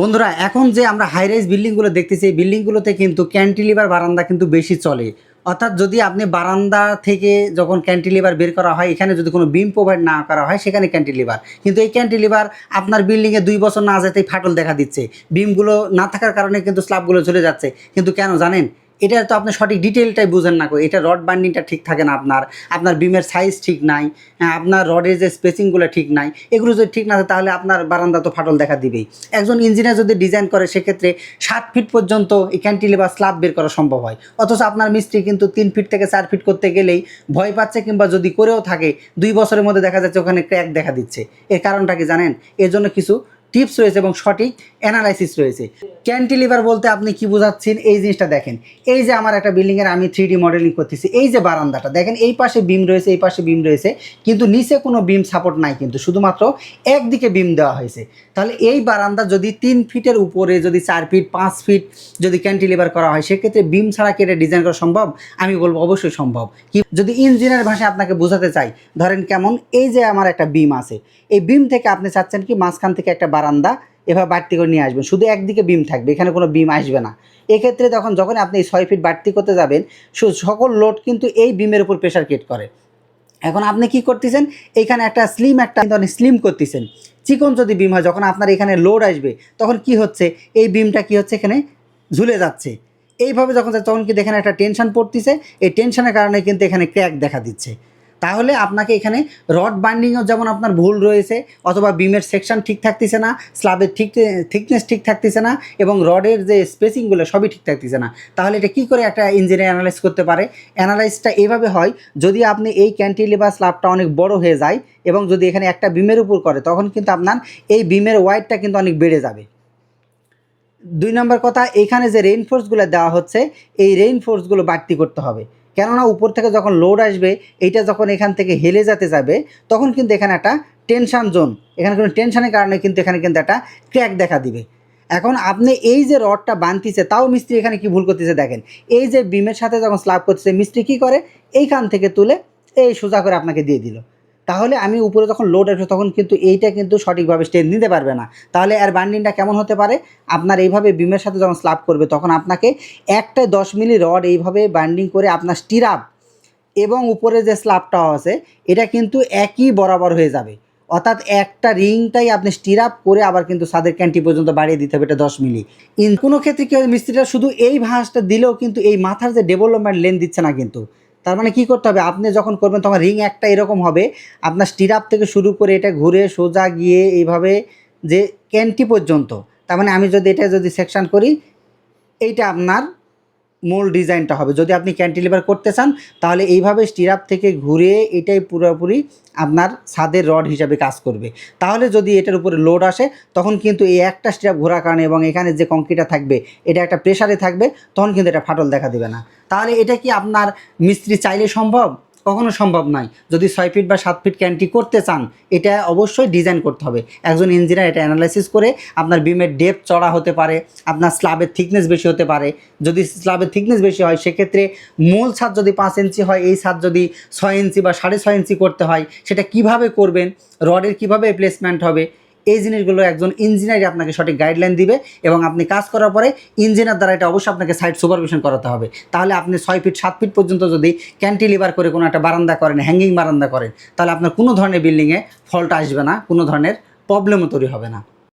বন্ধুরা, এখন যে আমরা হাই রাইজ বিল্ডিংগুলো দেখতেছি, এই বিল্ডিংগুলোতে কিন্তু ক্যান্টিলিভার বারান্দা কিন্তু বেশি চলে। অর্থাৎ যদি আপনি বারান্দা থেকে যখন ক্যান্টিলিভার বের করা হয়, এখানে যদি কোনো বিম প্রোভাইড না করা হয়, সেখানে ক্যান্টিলিভার কিন্তু এই ক্যান্টিলিভার আপনার বিল্ডিংয়ে দুই বছর না যেতেই ফাটল দেখা দিচ্ছে। বিমগুলো না থাকার কারণে কিন্তু স্ল্যাবগুলো চলে যাচ্ছে। কিন্তু কেন জানেন? এটা তো আপনি সঠিক ডিটেলটাই বুঝেন না এটা রড বাইন্ডিংটা ঠিক থাকে না আপনার। আপনার বিমের সাইজ ঠিক নাই। হ্যাঁ, আপনার রডের যে স্পেসিংগুলো ঠিক নাই। এগুলো যদি ঠিক না থাকে তাহলে আপনার বারান্দা তো ফাটল দেখা দিবেই। একজন ইঞ্জিনিয়ার যদি ডিজাইন করে সেক্ষেত্রে সাত ফিট পর্যন্ত এই ক্যান্টিলিভার স্ল্যাব বের করা সম্ভব হয়। অথচ আপনার মিস্ত্রি কিন্তু তিন ফিট থেকে চার ফিট করতে গেলেই ভয় পাচ্ছে কিংবা যদি করেও থাকে দুই বছরের মধ্যে দেখা যাচ্ছে ওখানে ক্র্যাক দেখা দিচ্ছে। এর কারণটা কি জানেন? এর জন্য কিছু টিপস রয়েছে এবং সঠিক অ্যানালাইসিস রয়েছে। ক্যান্টিলিভার বলতে আপনি কি বোঝাচ্ছেন? এই জিনিসটা দেখেন। এই যে আমার একটা বিল্ডিংয়ের আমি থ্রি ডি মডেলিং করতেছি, এই যে বারান্দাটা, দেখেন এই পাশে বিম রয়েছে, এই পাশে বিম রয়েছে, কিন্তু নিচে কোনো বিম সাপোর্ট নাই কিন্তু, শুধুমাত্র একদিকে বিম দেওয়া হয়েছে। তাহলে এই বারান্দা যদি তিন ফিটের উপরে, যদি চার ফিট, পাঁচ ফিট যদি ক্যান্টিলিভার করা হয়, সেক্ষেত্রে বিম ছাড়া কি এটা ডিজাইন করা সম্ভব? আমি বলব অবশ্যই সম্ভব। কি যদি ইঞ্জিনিয়ার ভাষায় আপনাকে বোঝাতে চাই, ধরেন কেমন? এই যে আমার একটা বিম আছে, এই বিম থেকে আপনি চাচ্ছেন কি মাঝখান থেকে একটা বারান্দা এভাবে বাড়তি করে নিয়ে আসবেন। শুধু একদিকে বিম থাকবে, এখানে কোনো বিম আসবে না। এক্ষেত্রে তখন যখন আপনি এই ছয় ফিট বাড়তি করতে যাবেন সকল লোড কিন্তু এই বিমের উপর প্রেশার ক্রিয়েট করে। এখন আপনি কি করতেছেন? এখানে একটা স্লিম একটা স্লিম করতেছেন। চিকন যদি বিম হয়, যখন আপনার এখানে লোড আসবে, তখন কি হচ্ছে? এই বিমটা কি হচ্ছে এখানে? ঝুলে যাচ্ছে। এইভাবে যখন, তখন কিন্তু এখানে একটা টেনশন পড়তেছে। এই টেনশনের কারণে কিন্তু এখানে ক্র্যাক দেখা দিচ্ছে। তাহলে আপনাকে এখানে রড বাইন্ডিংও যেমন আপনার ভুল রয়েছে, অথবা বিমের সেকশন ঠিক থাকতেছে না স্লাবের ঠিক থিকনেস ঠিক থাকতেছে না, এবং রডের যে স্পেসিংগুলো সবই ঠিক থাকতেছে না, তাহলে এটা কী করে একটা ইঞ্জিনিয়ার অ্যানালাইজ করতে পারে? অ্যানালাইজটা এভাবে হয়, যদি আপনি এই ক্যান্টিলিভার স্লাবটা অনেক বড় হয়ে যায়, এবং যদি এখানে একটা বিমের উপর করে, তখন কিন্তু আপনার এই বিমের ওয়াইডটা কিন্তু অনেক বেড়ে যাবে। দুই নম্বর কথা, এখানে যে রেইনফোর্সগুলো দেওয়া হচ্ছে, এই রেইনফোর্সগুলো বাড়তি করতে হবে। কেননা উপর থেকে যখন লোড আসবে, এইটা যখন এখান থেকে হেলে যেতে যাবে, তখন কিন্তু এখানে একটা টেনশান জোন এখানে কোনো টেনশানের কারণে কিন্তু এখানে কিন্তু একটা ক্র্যাক দেখা দিবে। এখন আপনি এই যে রডটা বানতিছে, তাও মিস্ত্রি এখানে কি ভুল করতেছে দেখেন। এই যে বিমের সাথে যখন স্ল্যাব করতেছে, মিস্ত্রি কী করে? এইখান থেকে তুলে এই সোজা করে আপনাকে দিয়ে দিল। তাহলে আমি উপরে যখন লোড আসবে তখন কিন্তু এইটা কিন্তু সঠিকভাবে স্টেন নিতে পারবে না। তাহলে এর বান্ডিংটা কেমন হতে পারে? আপনার এইভাবে বিমের সাথে যখন স্ল্যাব করবে, তখন আপনাকে একটা দশ মিলি রড এইভাবে বান্ডিং করে আপনার স্টিরাপ এবং উপরে যে স্ল্যাবটাও আছে, এটা কিন্তু একই বরাবর হয়ে যাবে। অর্থাৎ একটা রিংটাই আপনি স্টিরাপ করে আবার কিন্তু সাদের ক্যান্টি পর্যন্ত বাড়িয়ে দিতে হবে এটা দশ মিলি। ইন কোনো ক্ষেত্রে কি মিস্ত্রিটা শুধু এই ভাঁজটা দিলেও কিন্তু এই মাথার যে ডেভেলপমেন্ট লেন দিচ্ছে না কিন্তু। তার মানে কি করতে হবে? আপনি যখন করবেন তখন রিং একটা এরকম হবে। আপনার স্টিরাপ থেকে শুরু করে এটা ঘুরে সোজা গিয়ে এইভাবে যে ক্যান্টি পর্যন্ত। তার মানে আমি যদি এটা যদি সেকশান করি, এইটা আপনার মূল ডিজাইনটা হবে। যদি আপনি ক্যান্টিলিভার করতে চান, তাহলে এইভাবে স্টিরাপ থেকে ঘুরে এটাই পুরোপুরি আপনার ছাদের রড হিসাবে কাজ করবে। তাহলে যদি এটার উপরে লোড আসে, তখন কিন্তু এই একটা স্টিরাপ ঘোরার কারণে এবং এখানে যে কংক্রিটটা থাকবে, এটা একটা প্রেশারে থাকবে, তখন কিন্তু এটা ফাটল দেখা দেবে না। তাহলে এটা কি আপনার মিস্ত্রি চাইলে সম্ভব? কখনো সম্ভব নয় যদি ছয় ফিট বা সাত ফিট ক্যান্টি করতে চান, এটা অবশ্যই ডিজাইন করতে হবে। একজন ইঞ্জিনিয়ার এটা অ্যানালাইসিস করে আপনার বিমের ডেপ চড়া হতে পারে, আপনার স্ল্যাবের থিকনেস বেশি হতে পারে। যদি স্ল্যাবের থিকনেস বেশি হয়, সেক্ষেত্রে মূল ছাদ যদি পাঁচ ইঞ্চি হয়, এই ছাদ যদি ছয় ইঞ্চি বা সাড়ে ছয় ইঞ্চি করতে হয়, সেটা কীভাবে করবেন? রডের কীভাবে প্লেসমেন্ট হবে? এই জিনিসগুলো একজন ইঞ্জিনিয়ারই আপনাকে সঠিক গাইডলাইন দিবে এবং আপনি কাজ করার পরে ইঞ্জিনিয়ার দ্বারা এটা অবশ্যই আপনাকে সাইড সুপারভিশন করাতে হবে। তাহলে আপনি ছয় ফিট সাত ফিট পর্যন্ত যদি ক্যান্টিলিভার করে কোনো একটা বারান্দা করেন হ্যাঙ্গিং বারান্দা করেন, তাহলে আপনার কোনো ধরনের বিল্ডিংয়ে ফল্ট আসবে না, কোনো ধরনের প্রবলেমও তৈরি হবে না।